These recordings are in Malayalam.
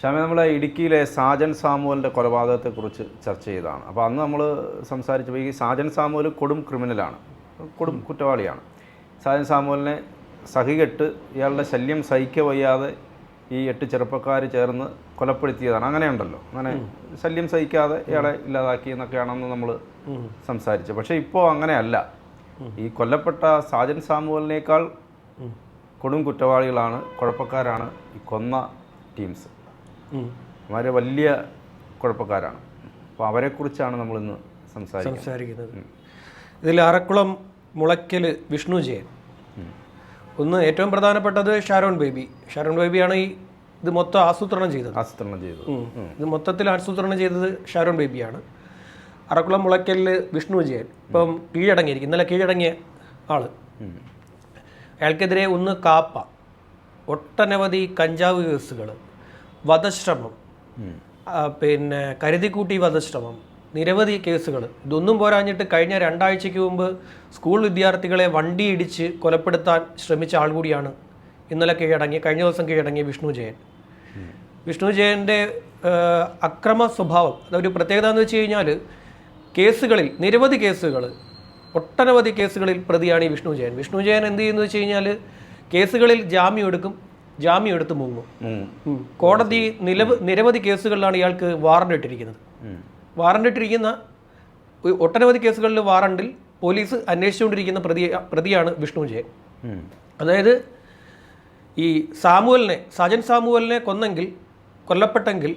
ഷാമി നമ്മൾ ഇടുക്കിയിലെ സാജൻ സാമുവലിന്റെ കൊലപാതകത്തെക്കുറിച്ച് ചർച്ച ചെയ്തതാണ്. അപ്പോൾ അന്ന് നമ്മൾ സംസാരിച്ചപ്പോൾ ഈ സാജൻ സാമുവൽ കൊടും ക്രിമിനലാണ്. കൊടും കുറ്റവാളിയാണ്. സാജൻ സാമുവലിനെ സഹികെട്ട് ഇയാളുടെ ശല്യം സഹിക്ക വയ്യാതെ ഈ എട്ട് ചെറുപ്പക്കാർ ചേർന്ന് കൊലപ്പെടുത്തിയതാണ്. അങ്ങനെയുണ്ടല്ലോ അങ്ങനെ ശല്യം സഹിക്കാതെ ഇയാളെ ഇല്ലാതാക്കി എന്നൊക്കെയാണെന്ന് നമ്മൾ സംസാരിച്ചു. പക്ഷേ ഇപ്പോൾ അങ്ങനെയല്ല. ഈ കൊല്ലപ്പെട്ട സാജൻ സാമുവലിനേക്കാൾ കൊടും കുറ്റവാളികളാണ് കുഴപ്പക്കാരാണ് ഈ കൊന്ന ടീംസ്. അവർ വലിയ കുഴപ്പക്കാരാണ്. അപ്പോൾ അവരെക്കുറിച്ചാണ് നമ്മളിന്ന് സംസാരിക്കുന്നത്. സംസാരിക്കുന്നത്. ഇതിൽ അറക്കുളം മുളയ്ക്കൽ വിഷ്ണു ജയൻ. ഒന്ന് ഏറ്റവും പ്രധാനപ്പെട്ടത് ഷാരോൺ ബേബി. ഷാരോൺ ബേബിയാണ് ഈ ഇത് മൊത്തം ആസൂത്രണം ചെയ്തത്. ആസൂത്രണം ചെയ്തത്. ഇത് മൊത്തത്തിൽ ആസൂത്രണം ചെയ്തത് ഷാരോൺ ബേബിയാണ്. അറക്കുളം മുളയ്ക്കലിൽ വിഷ്ണു വിജയൻ ഇപ്പം കീഴടങ്ങിയിരിക്കും ഇന്നലെ കീഴടങ്ങിയ ആൾ. അയാൾക്കെതിരെ ഒന്ന് കാപ്പ. ഒട്ടനവധി കഞ്ചാവ് കേസുകൾ വധശ്രമം. പിന്നെ കരുതിക്കൂട്ടി വധശ്രമം. നിരവധി കേസുകൾ ഇതൊന്നും പോരാഞ്ഞിട്ട് കഴിഞ്ഞ രണ്ടാഴ്ചയ്ക്ക് മുമ്പ് സ്കൂൾ വിദ്യാർത്ഥികളെ വണ്ടി ഇടിച്ച് കൊലപ്പെടുത്താൻ ശ്രമിച്ച ആൾ കൂടിയാണ് ഇന്നലെ കീഴടങ്ങിയ കഴിഞ്ഞ ദിവസം കീഴടങ്ങിയ വിഷ്ണു ജയൻ. വിഷ്ണു ജയന്റെ അക്രമ സ്വഭാവം അതൊരു പ്രത്യേകത എന്ന് വെച്ച് കഴിഞ്ഞാൽ കേസുകളിൽ നിരവധി കേസുകൾ ഒട്ടനവധി കേസുകളിൽ പ്രതിയാണ് ഈ വിഷ്ണു ജയൻ. വിഷ്ണു ജയൻ എന്ത് ചെയ്യുന്നു വെച്ച് കഴിഞ്ഞാൽ കേസുകളിൽ ജാമ്യം എടുക്കും ജാമ്യം എടുത്ത് മുങ്ങും. കോടതി നിലവ് നിരവധി കേസുകളിലാണ് ഇയാൾക്ക് വാറണ്ട് ഇട്ടിരിക്കുന്നത്. വാറണ്ട് ഇട്ടിരിക്കുന്ന ഒട്ടനവധി കേസുകളിൽ വാറണ്ടിൽ പോലീസ് അന്വേഷിച്ചുകൊണ്ടിരിക്കുന്ന പ്രതി പ്രതിയാണ് വിഷ്ണു ജയൻ അതായത് ഈ സാമുവലിനെ സജൻ സാമുവലിനെ കൊന്നെങ്കിൽ കൊല്ലപ്പെട്ടെങ്കിൽ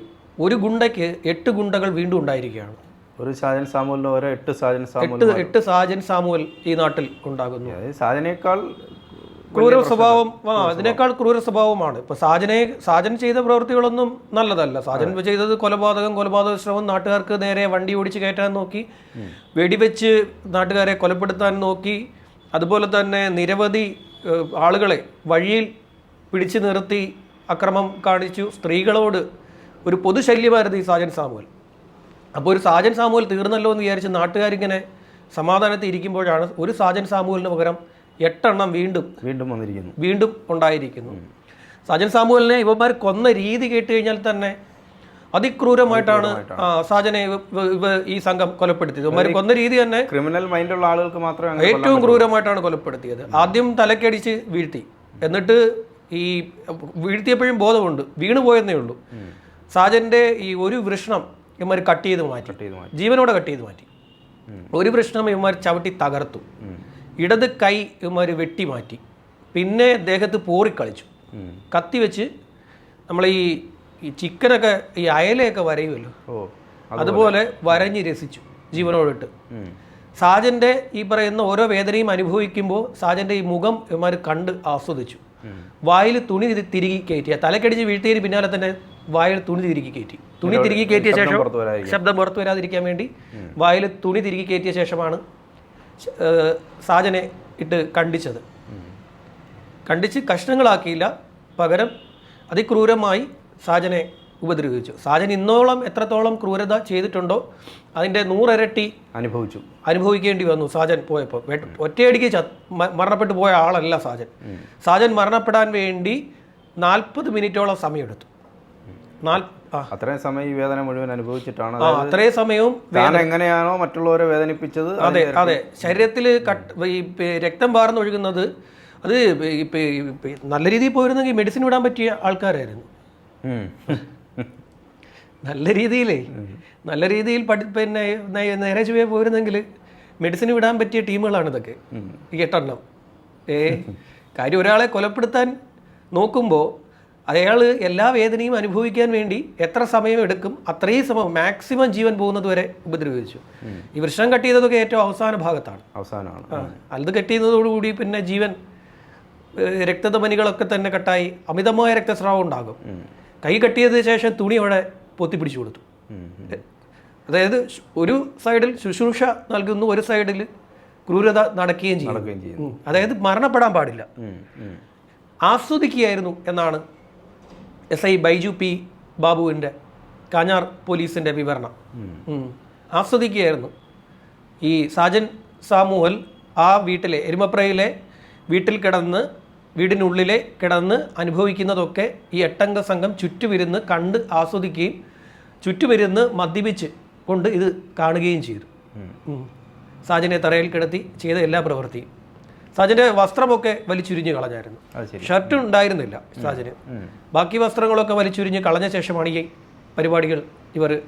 ഒരു ഗുണ്ടയ്ക്ക് എട്ട് ഗുണ്ടകൾ വീണ്ടും ഉണ്ടായിരിക്കുകയാണ്. ഒരു സാജൻ സാമുവലിന് ഓരോ എട്ട് സാജൻ സാമുവൽ എട്ട് എട്ട് സാജൻ സാമുവൽ ഈ നാട്ടിൽ ഉണ്ടാകുന്നു. സാജനേക്കാൾ ക്രൂര സ്വഭാവം ആ അതിനേക്കാൾ ക്രൂര സ്വഭാവമാണ്. ഇപ്പൊ സാജനെ സാജൻ ചെയ്ത പ്രവൃത്തികളൊന്നും നല്ലതല്ല. സാജൻ ചെയ്തത് കൊലപാതകം കൊലപാതക ശ്രമം നാട്ടുകാർക്ക് നേരെ വണ്ടി ഓടിച്ച് കയറ്റാൻ നോക്കി വെടിവെച്ച് നാട്ടുകാരെ കൊലപ്പെടുത്താൻ നോക്കി അതുപോലെ തന്നെ നിരവധി ആളുകളെ വഴിയിൽ പിടിച്ചു നിർത്തി അക്രമം കാണിച്ചു. സ്ത്രീകളോട് ഒരു പൊതുശല്യമായിരുന്നു ഈ സാജൻ സാമുവൽ. അപ്പോൾ ഒരു സാജൻ സാമുവൽ തീർന്നല്ലോ എന്ന് വിചാരിച്ച് നാട്ടുകാരിങ്ങനെ സമാധാനത്തിൽ ഇരിക്കുമ്പോഴാണ് ഒരു സാജൻ സാമുവലിന് പകരം എട്ടെണ്ണം വീണ്ടും വീണ്ടും വന്നിരിക്കുന്നു. വീണ്ടും ഉണ്ടായിരിക്കുന്നു. സജൻ സാമുവലിനെ ഇവന്മാർ കൊന്ന രീതി കേട്ട് കഴിഞ്ഞാൽ തന്നെ അതിക്രൂരമായിട്ടാണ് സാജനെ ഈ സംഘം കൊലപ്പെടുത്തിയത്. ഇവന്മാർ കൊന്ന രീതി തന്നെ ക്രിമിനൽ മൈൻഡുള്ള ആളുകൾക്ക് മാത്രമേ ഏറ്റവും ക്രൂരമായിട്ടാണ് കൊലപ്പെടുത്തിയത്. ആദ്യം തലക്കടിച്ച് വീഴ്ത്തി. എന്നിട്ട് ഈ വീഴ്ത്തിയപ്പോഴും ബോധമുണ്ട്. വീണു പോയെന്നേ ഉള്ളൂ. സാജന്റെ ഈ ഒരു വൃഷ്ണം ഇവന്മാർ കട്ട് ചെയ്ത് മാറ്റി. കട്ട് ചെയ്ത് മാറ്റി. ജീവനോടെ കട്ട് ചെയ്ത് മാറ്റി. ഒരു വൃഷ്ണം ഇവന്മാർ ചവിട്ടി തകർത്തു. ഇടത് കൈ ഇവന്മാർ വെട്ടി മാറ്റി. പിന്നെ ദേഹത്ത് പോറിക്കളിച്ചു. കത്തി വെച്ച് നമ്മൾ ഈ ഈ ചിക്കനൊക്കെ ഈ അയലയൊക്കെ വരയുമല്ലോ അതുപോലെ. വരഞ്ഞ് രസിച്ചു ജീവനോടിട്ട്. സാജന്റെ ഈ പറയുന്ന ഓരോ വേദനയും അനുഭവിക്കുമ്പോൾ സാജന്റെ ഈ മുഖം ഇവന്മാർ കണ്ട് ആസ്വദിച്ചു. വായിൽ തുണി തിരി- തിരികെ കയറ്റി. തലക്കടിച്ച് വീഴ്ത്തിയതിന് പിന്നാലെ തന്നെ വായിൽ തുണി തിരികെ കയറ്റി. തുണി തിരികെ കയറ്റിയ ശേഷം ശബ്ദം പുറത്തു വരാതിരിക്കാൻ വേണ്ടി വായിൽ തുണി തിരികെ കയറ്റിയ ശേഷമാണ് സാജനെ ഇട്ട് കണ്ടിച്ചത്. കണ്ടിച്ച് കഷ്ണങ്ങളാക്കിയില്ല. പകരം അതിക്രൂരമായി സാജനെ ഉപദ്രവിച്ചു. സാജൻ ഇന്നോളം എത്രത്തോളം ക്രൂരത ചെയ്തിട്ടുണ്ടോ അതിന്റെ നൂറിരട്ടി അനുഭവിച്ചു. അനുഭവിക്കേണ്ടി വന്നു സാജൻ പോയപ്പോൾ. ഒറ്റയടിക്ക് മരണപ്പെട്ടു പോയ ആളല്ല സാജൻ. സാജൻ മരണപ്പെടാൻ വേണ്ടി നാൽപ്പത് മിനിറ്റോളം സമയമെടുത്തു. നാൽ ആ അത്രയും സമയം ഈ വേദന മുഴുവൻ അനുഭവിച്ചിട്ടാണ്. അത്രയും സമയവും താൻ എങ്ങനെയാണോ മറ്റുള്ളവരെ വേദനിപ്പിച്ചത് അതെ അതെ. ശരീരത്തിൽ കട്ട് ഈ രക്തം പാർന്നൊഴുകുന്നത് അത് നല്ല രീതിയിൽ പോയിരുന്നെങ്കിൽ മെഡിസിൻ വിടാൻ പറ്റിയ ആൾക്കാരായിരുന്നു. നല്ല രീതിയിലേ. നല്ല രീതിയിൽ പഠി പിന്നെ നേരെ ചുവേ പോയിരുന്നെങ്കിൽ മെഡിസിൻ വിടാൻ പറ്റിയ ടീമുകളാണ് ഇതൊക്കെ. ഈ എട്ടെണ്ണം. ഏ കാര്യം ഒരാളെ കൊലപ്പെടുത്താൻ നോക്കുമ്പോൾ അയാൾ എല്ലാ വേദനയും അനുഭവിക്കാൻ വേണ്ടി എത്ര സമയം എടുക്കും അത്രയും സമയം മാക്സിമം ജീവൻ പോകുന്നത് വരെ ഉപദ്രവിച്ചു. ഈ വൃക്ഷം കട്ട് ചെയ്തതൊക്കെ ഏറ്റവും അവസാന ഭാഗത്താണ്. അവസാനമാണ്. അത് കട്ട് ചെയ്യുന്നതോടുകൂടി പിന്നെ ജീവൻ രക്തധമനികളൊക്കെ തന്നെ കട്ടായി അമിതമായ രക്തസ്രാവം ഉണ്ടാകും. കൈ കട്ടിയതിന് ശേഷം തുണി അവിടെ പൊത്തിപ്പിടിച്ചു കൊടുത്തു. അതായത് ഒരു സൈഡിൽ ശുശ്രൂഷ നൽകുന്നു ഒരു സൈഡിൽ ക്രൂരത നടക്കുകയും ചെയ്യും അതായത് മരണപ്പെടാൻ പാടില്ല. ആസ്വദിക്കുകയായിരുന്നു എന്നാണ് എസ് ഐ ബൈജു പി ബാബുവിന്റെ കാഞ്ഞാർ പോലീസിന്റെ വിവരണം. ആസ്വദിക്കുകയായിരുന്നു. ഈ സാജൻ സാമുവൽ ആ വീട്ടിലെ എരുമപ്രയിലെ വീട്ടിൽ കിടന്ന് വീടിനുള്ളിലെ കിടന്ന് അനുഭവിക്കുന്നതൊക്കെ ഈ എട്ടംഗ സംഘം ചുറ്റുവിരുന്ന് കണ്ട് ആസ്വദിക്കുകയും ചുറ്റുവിരുന്ന് മദ്യപിച്ച് കൊണ്ട് ഇത് കാണുകയും ചെയ്തു. സാജനെ തറയിൽ കിടത്തി ചെയ്ത എല്ലാ പ്രവൃത്തിയും. സാജന്റെ വസ്ത്രമൊക്കെ വലിച്ചുരിഞ്ഞ് കളഞ്ഞായിരുന്നു. ഷർട്ട് ഉണ്ടായിരുന്നില്ല സാജന്. ബാക്കി വസ്ത്രങ്ങളൊക്കെ വലിച്ചുരിഞ്ഞ് കളഞ്ഞ ശേഷമാണ് ഈ പരിപാടികൾ ഇവർ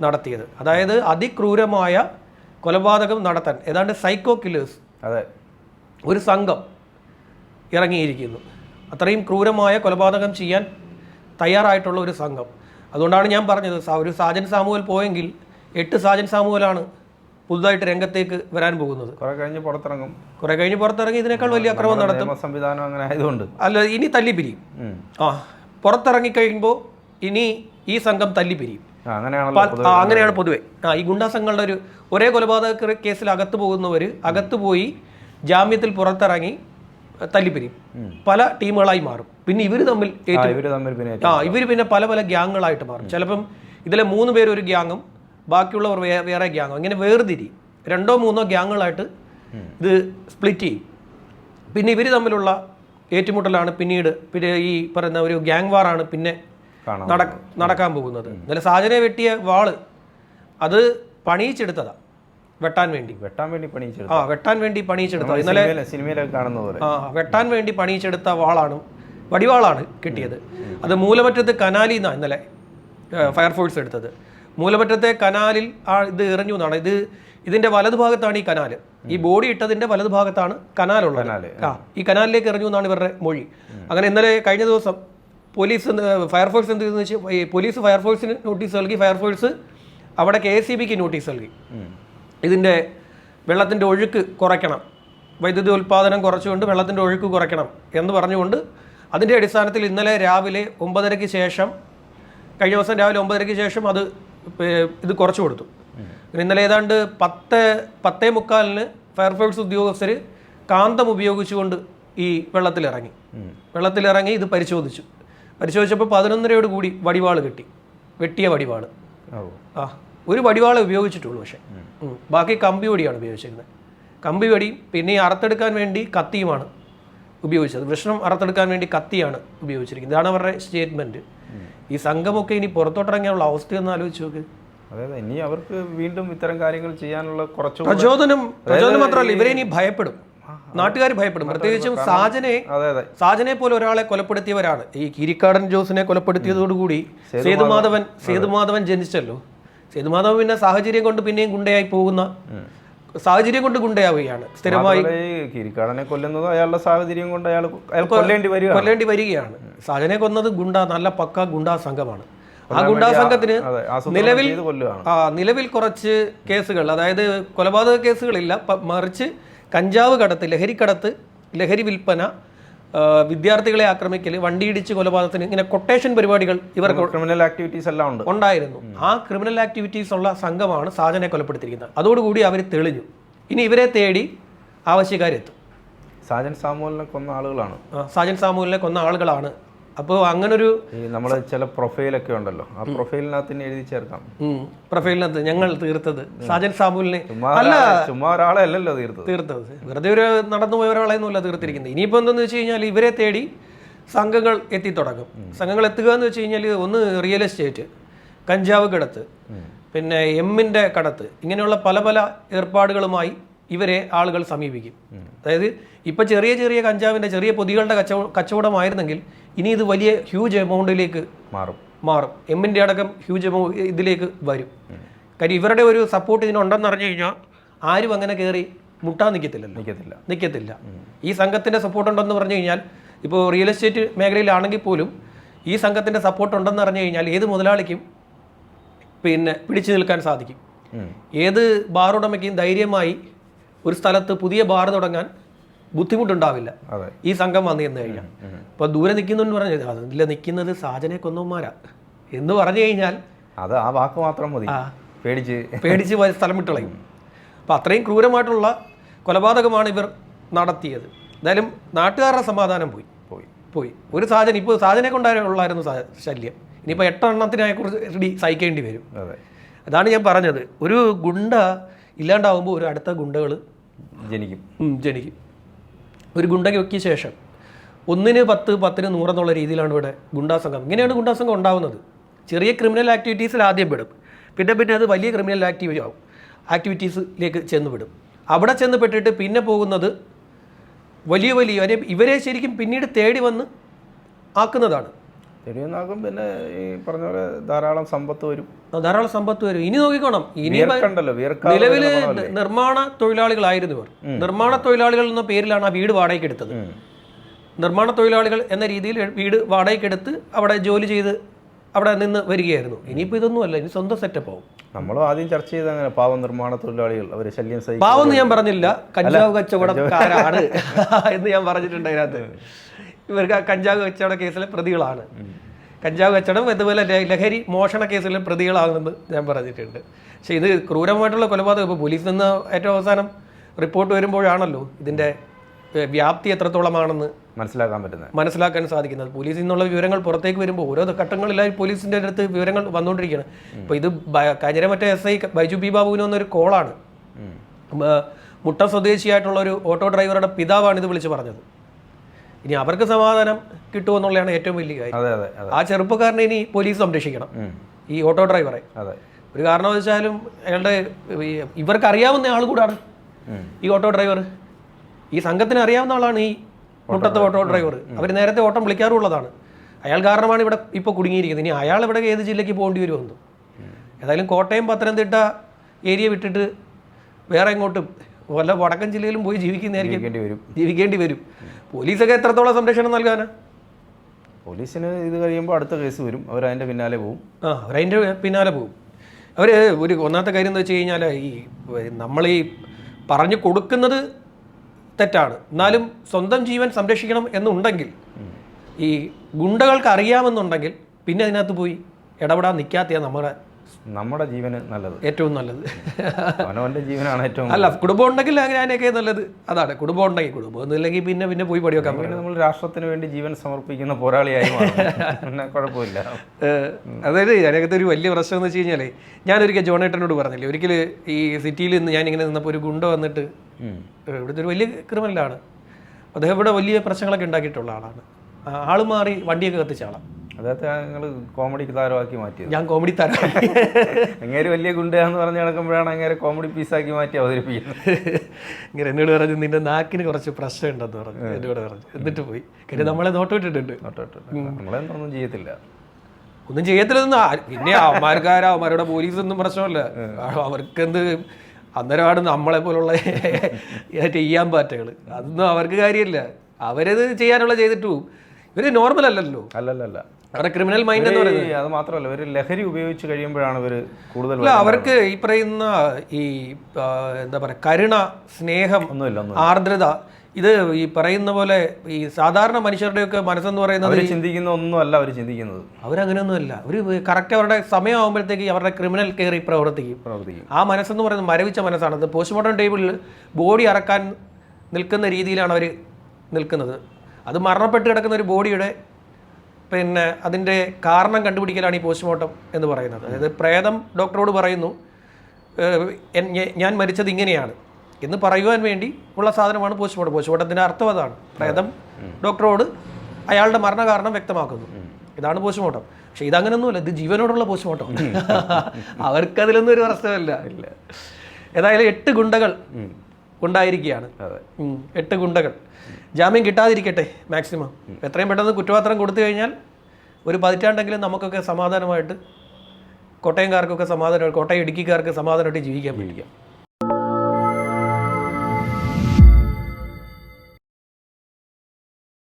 നടത്തിയത്. അതായത് അതിക്രൂരമായ കൊലപാതകം നടത്താൻ ഏതാണ്ട് സൈക്കോ കില്ലേഴ്സ് അതെ. ഒരു സംഘം ഇറങ്ങിയിരിക്കുന്നു. അത്രയും ക്രൂരമായ കൊലപാതകം ചെയ്യാൻ തയ്യാറായിട്ടുള്ള ഒരു സംഘം. അതുകൊണ്ടാണ് ഞാൻ പറഞ്ഞത് ഒരു സാജൻ സാമുവൽ പോയെങ്കിൽ എട്ട് സാജൻ സാമുവലാണ് പുതുതായിട്ട് രംഗത്തേക്ക് വരാൻ പോകുന്നത്. കുറെ കഴിഞ്ഞ് പുറത്തിറങ്ങും. കുറെ കഴിഞ്ഞ് പുറത്തിറങ്ങി ഇതിനേക്കാൾ വലിയ അക്രമം നടത്തും. സംവിധാനം അങ്ങനെ ആയതുകൊണ്ട്. അല്ല ഇനി തല്ലിപ്പിരിയും. ആ പുറത്തിറങ്ങി കഴിയുമ്പോൾ ഇനി ഈ സംഘം തല്ലിപ്പിരിയും. അങ്ങനെയാണ് അങ്ങനെയാണ് പൊതുവെ. ആ ഈ ഗുണ്ടാ സംഘങ്ങളുടെ ഒരു ഒരേ കൊലപാതക കേസിൽ അകത്ത് പോകുന്നവർ അകത്ത് പോയി ജാമ്യത്തിൽ പുറത്തിറങ്ങി തല്ലിപ്പിരിയും. പല ടീമുകളായി മാറും. പിന്നെ ഇവർ തമ്മിൽ ആ ഇവർ പിന്നെ പല പല ഗ്യാങ്ങുകളായിട്ട് മാറും. ചിലപ്പം ഇതിലെ മൂന്ന് പേര് ഒരു ഗ്യാങ്ങും ബാക്കിയുള്ളവർ വേ- വേറെ ഗ്യാങ്ങോ ഇങ്ങനെ വേർതിരി. രണ്ടോ മൂന്നോ ഗ്യാങ്ങുകളായിട്ട് ഇത് സ്പ്ലിറ്റ് ചെയ്യും. പിന്നെ ഇവർ തമ്മിലുള്ള ഏറ്റുമുട്ടലാണ് പിന്നീട് പിന്നെ ഈ പറയുന്ന ഒരു ഗ്യാങ് വാറാണ് പിന്നെ നടക്കാൻ പോകുന്നത്. ഇന്നലെ സാജനെ വെട്ടിയ വാൾ അത് പണിയിച്ചെടുത്തതാ. വെട്ടാൻ വേണ്ടി. വെട്ടാൻ വേണ്ടി പണിയിച്ചെടുത്തു ആ വെട്ടാൻ വേണ്ടി പണിയിച്ചെടുത്തത്. ഇന്നലെ സിനിമയിലെ സിനിമയിലൊക്കെ കാണുന്ന പോലെ. ആ വെട്ടാൻ വേണ്ടി പണിയിച്ചെടുത്ത വാളാണ്. വടിവാളാണ് കിട്ടിയത്. അത് മൂലമറ്റത്ത് കനാലിന്നാണ് ഇന്നലെ ഫയർഫോഴ്സ് എടുത്തത്. മൂലമറ്റത്തെ കനാലിൽ ആ ഇത് എറിഞ്ഞു എന്നാണ്. ഇത് ഇതിന്റെ വലതുഭാഗത്താണ് ഈ കനാല് ഈ ബോഡി ഇട്ടതിന്റെ വലതുഭാഗത്താണ് കനാലുള്ളത്. കനാല്, ആ ഈ കനാലിലേക്ക് എറിഞ്ഞു എന്നാണ് ഇവരുടെ മൊഴി. അങ്ങനെ ഇന്നലെ കഴിഞ്ഞ ദിവസം പോലീസ് ഫയർഫോഴ്സ് എന്ത് ചെയ്തെന്ന് വെച്ചാൽ പോലീസ് ഫയർഫോഴ്സിന് നോട്ടീസ് നൽകി. ഫയർഫോഴ്സ് അവിടെ കെ എസ് സി ബിക്ക് നോട്ടീസ് നൽകി. ഇതിന്റെ വെള്ളത്തിന്റെ വെള്ളത്തിന്റെ ഒഴുക്ക് കുറയ്ക്കണം. വൈദ്യുതി ഉൽപ്പാദനം കുറച്ചുകൊണ്ട് വെള്ളത്തിന്റെ ഒഴുക്ക് കുറയ്ക്കണം എന്ന് പറഞ്ഞുകൊണ്ട് അതിന്റെ അടിസ്ഥാനത്തിൽ ഇന്നലെ രാവിലെ ഒമ്പതരയ്ക്ക് ശേഷം കഴിഞ്ഞ ദിവസം രാവിലെ ഒമ്പതരയ്ക്ക് ശേഷം അത് ഇത് കുറച്ചു കൊടുത്തു. ഇന്നലെ ഏതാണ്ട് പത്ത് പത്തേ മുക്കാലിന് ഫയർഫോഴ്സ് ഉദ്യോഗസ്ഥർ കാന്തം ഉപയോഗിച്ചുകൊണ്ട് ഈ വെള്ളത്തിലിറങ്ങി. വെള്ളത്തിലിറങ്ങി ഇത് പരിശോധിച്ചു. പരിശോധിച്ചപ്പോൾ പതിനൊന്നരയോട് കൂടി വടിവാൾ കിട്ടി. വെട്ടിയ വടിവാൾ ആ ഒരു വടിവാളെ ഉപയോഗിച്ചിട്ടുള്ളൂ പക്ഷേ. ബാക്കി കമ്പി വടിയാണ് ഉപയോഗിച്ചിരുന്നത്. കമ്പി വടിയും പിന്നെ ഈ അറുത്തെടുക്കാൻ വേണ്ടി കത്തിയുമാണ് ഉപയോഗിച്ചത്. വൃഷ്ണം അറുത്തെടുക്കാൻ വേണ്ടി കത്തിയാണ് ഉപയോഗിച്ചിരിക്കുന്നത്. ഇതാണ് അവരുടെ സ്റ്റേറ്റ്മെന്റ്. ഈ സംഘമൊക്കെ ഇനി പുറത്തോട്ടിറങ്ങിയുള്ള അവസ്ഥയൊന്ന് ആലോചിച്ച് നോക്ക്. അതെ ഇനി അവർക്ക് വീണ്ടും ഇത്തരം കാര്യങ്ങൾ ചെയ്യാനുള്ള കുറച്ച് പ്രചോദനം പ്രചോദനം മാത്രമല്ല ഇവരെ ഇനി ഭയപ്പെടും. നാട്ടുകാർ ഭയപ്പെടും. പ്രത്യേകിച്ചും സാജനെ സാജനെ പോലെ ഒരാളെ കൊലപ്പെടുത്തിയവരാണ്. ഈ കിരിക്കാടൻ ജോസിനെ കൊലപ്പെടുത്തിയതോടുകൂടി സേതുമാധവൻ. സേതുമാധവൻ ജനിച്ചല്ലോ. സേതുമാധവൻ പിന്നെ സാഹചര്യം കൊണ്ട് പിന്നെയും ഗുണ്ടയായി പോകുന്ന സാഹചര്യം കൊണ്ട് ഗുണ്ടയാവുകയാണ്. സ്ഥിരമായി കിരിക്കാടനെ കൊല്ലുന്നത് അയാളുടെ സാഹചര്യം കൊണ്ട് അയാൾ കൊല്ലേണ്ടി വരിക കൊല്ലേണ്ടി വരികയാണ്. സാജനെ കൊന്നത് ഗുണ്ട നല്ല പക്ക ഗുണ്ടാ സംഘമാണ്. ആ ഗുണ്ടാ സംഘത്തിന് നിലവിൽ ആ നിലവിൽ കുറച്ച് കേസുകൾ അതായത് കൊലപാതക കേസുകളില്ല മറിച്ച് കഞ്ചാവ് കടത്ത് ലഹരിക്കടത്ത് ലഹരി വിൽപ്പന വിദ്യാർത്ഥികളെ ആക്രമിക്കൽ വണ്ടി ഇടിച്ച് കൊലപാതകത്തിന് ഇങ്ങനെ കൊട്ടേഷൻ പരിപാടികൾ ഇവർക്ക് ക്രിമിനൽ ആക്ടിവിറ്റീസ് എല്ലാം ഉണ്ട്. ഉണ്ടായിരുന്നു. ആ ക്രിമിനൽ ആക്ടിവിറ്റീസ് ഉള്ള സംഘമാണ് സാജനെ കൊലപ്പെടുത്തിയിരിക്കുന്നത്. അതോടുകൂടി അവർ തെളിഞ്ഞു. ഇനി ഇവരെ തേടി ആവശ്യക്കാരെത്തും. സാജൻ സാമുവലിനെ കൊന്ന ആളുകളാണ്. സാജൻ സാമൂഹലിനെ കൊന്ന ആളുകളാണ്. അപ്പോൾ അങ്ങനൊരു നമ്മൾ ചില പ്രൊഫൈലൊക്കെ ഉണ്ടല്ലോ. ആ പ്രൊഫൈലിനകത്ത് തന്നെ എഴുതി ചേർക്കാം. പ്രൊഫൈലിനകത്ത് ഞങ്ങൾ തീർത്തത്. സാജൻ സാബുലിനെ ചുമ്മാ ഒരാളെ- ചുമ്മാ ഒരാളെ അല്ലല്ലോ തീർത്തത്. തീർത്തത്. വെറുതെ ഒരു നടന്നു പോയ ഒരാളെയൊന്നുമല്ല തീർത്തിരിക്കുന്നത്. ഇനിയിപ്പോൾ എന്തെന്ന് വെച്ച് കഴിഞ്ഞാൽ ഇവരെ തേടി സംഘങ്ങൾ എത്തിത്തുടങ്ങും. സംഘങ്ങൾ എത്തുക എന്ന് വെച്ച് കഴിഞ്ഞാൽ ഒന്ന് റിയൽ എസ്റ്റേറ്റ് കഞ്ചാവ് കിടത്ത് പിന്നെ എമ്മിന്റെ കടത്ത്. ഇങ്ങനെയുള്ള പല പല ഏർപ്പാടുകളുമായി ഇവരെ ആളുകൾ സമീപിക്കും. അതായത് ഇപ്പം ചെറിയ ചെറിയ കഞ്ചാവിന്റെ ചെറിയ പൊതികളുടെ കച്ചവ കച്ചവടമായിരുന്നെങ്കിൽ ഇനി ഇത് വലിയ ഹ്യൂജ് എമൗണ്ടിലേക്ക് മാറും. മാറും. എമ്മിന്റെ അടക്കം ഹ്യൂജ് എമൗ ഇതിലേക്ക് വരും. കാര്യം ഇവരുടെ ഒരു സപ്പോർട്ട് ഇതിനുണ്ടെന്ന് അറിഞ്ഞു കഴിഞ്ഞാൽ ആരും അങ്ങനെ കയറി മുട്ടാൻ നിൽക്കത്തില്ലല്ലോ നിൽക്കത്തില്ല നിൽക്കത്തില്ല ഈ സംഘത്തിന്റെ സപ്പോർട്ട് ഉണ്ടെന്ന് പറഞ്ഞു കഴിഞ്ഞാൽ ഇപ്പോൾ റിയൽ എസ്റ്റേറ്റ് മേഖലയിലാണെങ്കിൽ പോലും ഈ സംഘത്തിന്റെ സപ്പോർട്ട് ഉണ്ടെന്ന് അറിഞ്ഞു കഴിഞ്ഞാൽ ഏത് മുതലാളിക്കും പിന്നെ പിടിച്ചു നിൽക്കാൻ സാധിക്കും. ഏത് ബാറുടമയ്ക്കും ധൈര്യമായി ഒരു സ്ഥലത്ത് പുതിയ ബാർ തുടങ്ങാൻ ബുദ്ധിമുട്ടുണ്ടാവില്ല. ഈ സംഘം വന്നു ചെന്ന് കഴിഞ്ഞാൽ. ഇപ്പൊ ദൂരെ നിൽക്കുന്നു പറഞ്ഞത് അതില്ല നിൽക്കുന്നത് സാജനെ കൊന്നവന്മാരാ. എന്ന് പറഞ്ഞു കഴിഞ്ഞാൽ അത് ആ വാക്ക് മാത്രം മതി. പേടിച്ച്. പേടിച്ച് സ്ഥലം വിട്ടളയും അപ്പൊ അത്രയും ക്രൂരമായിട്ടുള്ള കൊലപാതകമാണ് ഇവർ നടത്തിയത്. എന്തായാലും നാട്ടുകാരുടെ സമാധാനം പോയി. പോയി. പോയി. ഒരു സാജൻ ഇപ്പോൾ സാജനെ കൊണ്ടുള്ളായിരുന്നു സാ- ശല്യം. ഇനിയിപ്പോൾ എട്ടെണ്ണത്തിനെ കുറിച്ച് റെഡി സഹിക്കേണ്ടി വരും. അതെ. അതാണ് ഞാൻ പറഞ്ഞത്. ഒരു ഗുണ്ട ഇല്ലാണ്ടാവുമ്പോൾ ഒരു അടുത്ത ഗുണ്ടകൾ ജനിക്കും. ജനിക്കും. ഒരു ഗുണ്ടയ്ക്ക് ശേഷം ഒന്നിന് പത്ത് പത്തിന് നൂറെന്നുള്ള രീതിയിലാണ് ഇവിടെ ഗുണ്ടാസംഘം. ഇങ്ങനെയാണ് ഗുണ്ടാസംഘം ഉണ്ടാവുന്നത്. ചെറിയ ക്രിമിനൽ ആക്ടിവിറ്റീസിൽ ആദ്യം പെടും. പിന്നെ പിന്നെ അത് വലിയ ക്രിമിനൽ ആക്ടിവിറ്റി ആവും. ആക്ടിവിറ്റീസിലേക്ക് ചെന്ന് വിടും അവിടെ ചെന്ന് പെട്ടിട്ട് പിന്നെ പോകുന്നത് വലിയ വലിയ ഇവരെ ശരിക്കും പിന്നീട് തേടി വന്ന് ആക്കുന്നതാണ്. തെളിയുന്നാകും പിന്നെ ഈ പറഞ്ഞ പോലെ ധാരാളം സമ്പത്ത് വരും. ധാരാളം സമ്പത്ത് വരും. ഇനി നോക്കിക്കോണം. ഇനി നിലവിൽ നിർമ്മാണ തൊഴിലാളികളായിരുന്നു ഇവർ നിർമ്മാണ തൊഴിലാളികൾ എന്ന പേരിലാണ് ആ വീട് വാടകയ്ക്ക് എടുത്തത്. നിർമ്മാണ തൊഴിലാളികൾ എന്ന രീതിയിൽ വീട് വാടകയ്ക്ക് എടുത്ത് അവിടെ ജോലി ചെയ്ത് അവിടെ നിന്ന് വരികയായിരുന്നു. ഇനിയിപ്പോൾ ഇതൊന്നുമല്ല ഇനി സ്വന്തം സെറ്റപ്പ് ആവും. നമ്മൾ ആദ്യം ചർച്ച ചെയ്ത അങ്ങനെ പാവം നിർമ്മാണ തൊഴിലാളികൾ. അവർ ശല്യം പാവെന്ന് ഞാൻ പറഞ്ഞില്ല. കഞ്ചാവ് കച്ചവടക്കാരാണ് എന്ന് ഞാൻ പറഞ്ഞിട്ടുണ്ട് അതിനകത്ത്. ഇവർക്ക് കഞ്ചാവ് കച്ചവട കേസിലെ പ്രതികളാണ്. കഞ്ചാവ് കച്ചവടം അതുപോലെ ലഹരി മോഷണ കേസിലെ പ്രതികളാണെന്ന് ഞാൻ പറഞ്ഞിട്ടുണ്ട്. പക്ഷേ ഇത് ക്രൂരമായിട്ടുള്ള കൊലപാതകം. ഇപ്പോൾ പോലീസ് നിന്ന് ഏറ്റവും അവസാനം റിപ്പോർട്ട് വരുമ്പോഴാണല്ലോ ഇതിന്റെ വ്യാപ്തി എത്രത്തോളമാണെന്ന് മനസ്സിലാക്കാൻ പറ്റുന്നത്. മനസ്സിലാക്കാൻ സാധിക്കുന്നത്. പോലീസിൽ നിന്നുള്ള വിവരങ്ങൾ പുറത്തേക്ക് വരുമ്പോൾ ഓരോ ഘട്ടങ്ങളിലായി പോലീസിന്റെ അടുത്ത് വിവരങ്ങൾ വന്നുകൊണ്ടിരിക്കുകയാണ്. ഇപ്പോൾ ഇത് കഞ്ഞര മറ്റേ എസ് ഐ ബൈജു ബി ബാബുവിന് വന്നൊരു കോളാണ്. മുട്ട സ്വദേശിയായിട്ടുള്ള ഒരു ഓട്ടോ ഡ്രൈവറുടെ പിതാവാണ് ഇത് വിളിച്ച് പറഞ്ഞത്. ഇനി അവർക്ക് സമാധാനം കിട്ടുമെന്നുള്ളതാണ് ഏറ്റവും വലിയ കാര്യം. ആ ചെറുപ്പക്കാരനെ ഇനി പോലീസ് സംരക്ഷിക്കണം. ഈ ഓട്ടോ ഡ്രൈവറെ. ഒരു കാരണം വെച്ചാലും അയാളുടെ ഇവർക്ക് അറിയാവുന്ന ആൾ കൂടാണ്. ഈ ഓട്ടോ ഡ്രൈവർ. ഈ സംഘത്തിന് അറിയാവുന്ന ആളാണ് ഈ മുട്ടത്തെ ഓട്ടോ ഡ്രൈവർ. അവർ നേരത്തെ ഓട്ടം വിളിക്കാറുള്ളതാണ്. അയാൾ കാരണമാണ് ഇവിടെ ഇപ്പോൾ കുടുങ്ങിയിരിക്കുന്നത്. ഇനി അയാൾ ഇവിടെ ഏത് ജില്ലയ്ക്ക് പോകേണ്ടി വരുമെന്ന് ഏതായാലും കോട്ടയം പത്തനംതിട്ട ഏരിയ വിട്ടിട്ട് വേറെ എങ്ങോട്ടും വല്ല വടക്കൻ ജില്ലയിലും പോയി ജീവിക്കുന്നതായിരിക്കും. ജീവിക്കേണ്ടി വരും. പോലീസൊക്കെ എത്രത്തോളം സംരക്ഷണം നൽകാനാ? പോലീസിന് ഇത് കഴിയുമ്പോൾ അടുത്ത കേസ് വരും. അവർ അതിന്റെ പിന്നാലെ പോകും ആ അവരതിന്റെ പിന്നാലെ പോകും അവർ ഒരു ഒന്നാമത്തെ കാര്യം എന്ന് വെച്ച് കഴിഞ്ഞാൽ ഈ നമ്മൾ ഈ പറഞ്ഞു കൊടുക്കുന്നത് തെറ്റാണ്. എന്നാലും സ്വന്തം ജീവൻ സംരക്ഷിക്കണം എന്നുണ്ടെങ്കിൽ ഈ ഗുണ്ടകൾക്ക് അറിയാമെന്നുണ്ടെങ്കിൽ പിന്നെ അതിനകത്ത് പോയി ഇടപെടാൻ നിൽക്കാത്തയാണ് നമ്മുടെ നമ്മുടെ ജീവന് നല്ലത്. ഏറ്റവും നല്ലത്. അവനവന്റെ ജീവനാണ് ഏറ്റവും അല്ല കുടുംബം ഉണ്ടെങ്കിൽ അങ്ങനെയൊക്കെ നല്ലത്. അതാണ് കുടുംബം ഉണ്ടെങ്കിൽ കുടുംബം. ഒന്നുമില്ലെങ്കിൽ പിന്നെ പിന്നെ പോയി പടിയൊക്കെ നമ്മൾ രാഷ്ട്രത്തിന് വേണ്ടി ജീവൻ സമർപ്പിക്കുന്ന പോരാളിയായി പിന്നെ കുഴപ്പമില്ല. അതായത് അതിനകത്ത് ഒരു വലിയ പ്രശ്നം എന്ന് വെച്ച് കഴിഞ്ഞാലേ ഞാനൊരിക്കൽ ജോണേട്ടനോട് പറഞ്ഞില്ലേ ഒരിക്കൽ ഈ സിറ്റിയിൽ നിന്ന് ഞാനിങ്ങനെ നിന്നപ്പോൾ ഒരു ഗുണ്ട വന്നിട്ട്. ഇവിടുത്തെ ഒരു വലിയ ക്രിമിനലാണ്. അദ്ദേഹം ഇവിടെ വലിയ പ്രശ്നങ്ങളൊക്കെ ഉണ്ടാക്കിയിട്ടുള്ള ആളാണ്. ആൾ ആൾ മാറി വണ്ടിയൊക്കെ കത്തിച്ച ആളാണ് അദ്ദേഹത്തെ ഞങ്ങൾ കോമഡിക്ക് താരമാക്കി മാറ്റിയത്. ഞാൻ കോമഡി താരം അങ്ങേര് വലിയ ഗുണ്ടയാന്ന് പറഞ്ഞ് നടക്കുമ്പോഴാണ് അങ്ങേരെ കോമഡി പീസാക്കി മാറ്റി അവതരിപ്പിക്കുന്നത്. ഇങ്ങനെ എന്നോട് പറഞ്ഞു നിന്റെ നാക്കിന് കുറച്ച് പ്രശ്നമുണ്ടെന്ന് പറഞ്ഞു. എന്നോട് പറഞ്ഞു. എന്നിട്ട് പോയി. കാര്യം നമ്മളെ നോട്ടോട്ടിട്ടുണ്ട് നോട്ടോട്ടിട്ടുണ്ട് നമ്മളെന്നൊന്നും ചെയ്യത്തില്ല. ഒന്നും ചെയ്യത്തില്ലെന്ന് പിന്നെ അവന്മാർക്കാരാ അവന്മാരുടെ പോലീസ് ഒന്നും പ്രശ്നമല്ല. അവർക്ക് എന്ത് അന്നേരമാണ് നമ്മളെ പോലുള്ള ചെയ്യാൻ പാറ്റകൾ അതൊന്നും അവർക്ക് കാര്യമില്ല. അവരത് ചെയ്യാനുള്ള ചെയ്തിട്ടു. ഇവർ നോർമൽ അല്ലല്ലോ. അല്ലല്ലല്ല. അവരുടെ ക്രിമിനൽ മൈൻഡ് എന്ന് പറയുന്നത്. അത് മാത്രമല്ല ഒരു ലഹരി ഉപയോഗിച്ച് കഴിയുമ്പോഴാണ് ഇവർ കൂടുതൽ അല്ല അവർക്ക് ഈ പറയുന്ന ഈ എന്താ പറയുക കരുണ സ്നേഹം ഒന്നുമില്ല ആർദ്രത ഇത് ഈ പറയുന്ന പോലെ ഈ സാധാരണ മനുഷ്യരുടെയൊക്കെ മനസ്സെന്ന് പറയുന്നത് അവർ ചിന്തിക്കുന്ന ഒന്നുമല്ല അവർ ചിന്തിക്കുന്നത്. അവരങ്ങനെയൊന്നുമല്ല. അവർ കറക്റ്റ് അവരുടെ സമയമാകുമ്പോഴത്തേക്ക് അവരുടെ ക്രിമിനൽ കയറി പ്രവർത്തിക്കും. പ്രവർത്തിക്കും. ആ മനസ്സെന്ന് പറയുന്നത് മരവിച്ച മനസ്സാണ്. അത് പോസ്റ്റ്മോർട്ടം ടേബിളിൽ ബോഡി അറക്കാൻ നിൽക്കുന്ന രീതിയിലാണ് അവർ നിൽക്കുന്നത്. അത് മരണപ്പെട്ട് കിടക്കുന്ന ഒരു ബോഡിയുടെ പിന്നെ അതിന്റെ കാരണം കണ്ടുപിടിക്കലാണ് ഈ പോസ്റ്റ്മോർട്ടം എന്ന് പറയുന്നത്. അതായത് പ്രേതം ഡോക്ടറോട് പറയുന്നു "ഏഹ്, എൻ- ഞ- ഞാൻ മരിച്ചത് ഇങ്ങനെയാണ്. എന്ന് പറയുവാൻ വേണ്ടി ഉള്ള സാധനമാണ് പോസ്റ്റ്മോർട്ടം. പോസ്റ്റ്മോർട്ടത്തിന്റെ അർത്ഥം അതാണ്. പ്രേതം ഡോക്ടറോട് അയാളുടെ മരണകാരണം വ്യക്തമാക്കുന്നു. ഇതാണ് പോസ്റ്റ്മോർട്ടം. പക്ഷെ ഇതങ്ങനൊന്നുമല്ല ഇത് ജീവനോടുള്ള പോസ്റ്റ്മോർട്ടം. അവർക്കതിലൊന്നും ഒരു പ്രശ്നമില്ല. ഏതായാലും എട്ട് ഗുണ്ടകൾ ഉണ്ടായിരിക്കുകയാണ്. എട്ട് ഗുണ്ടകൾ. ജാമ്യം കിട്ടാതിരിക്കട്ടെ മാക്സിമം. എത്രയും പെട്ടെന്ന് കുറ്റപത്രം കൊടുത്തു കഴിഞ്ഞാൽ ഒരു പതിറ്റാണ്ടെങ്കിലും നമുക്കൊക്കെ സമാധാനമായിട്ട് കോട്ടയംകാർക്കൊക്കെ സമാധാനമായിട്ട് കോട്ടയം ഇടുക്കിക്കാർക്ക് സമാധാനമായിട്ട് ജീവിക്കാൻ പറ്റും. ജീവിക്കാം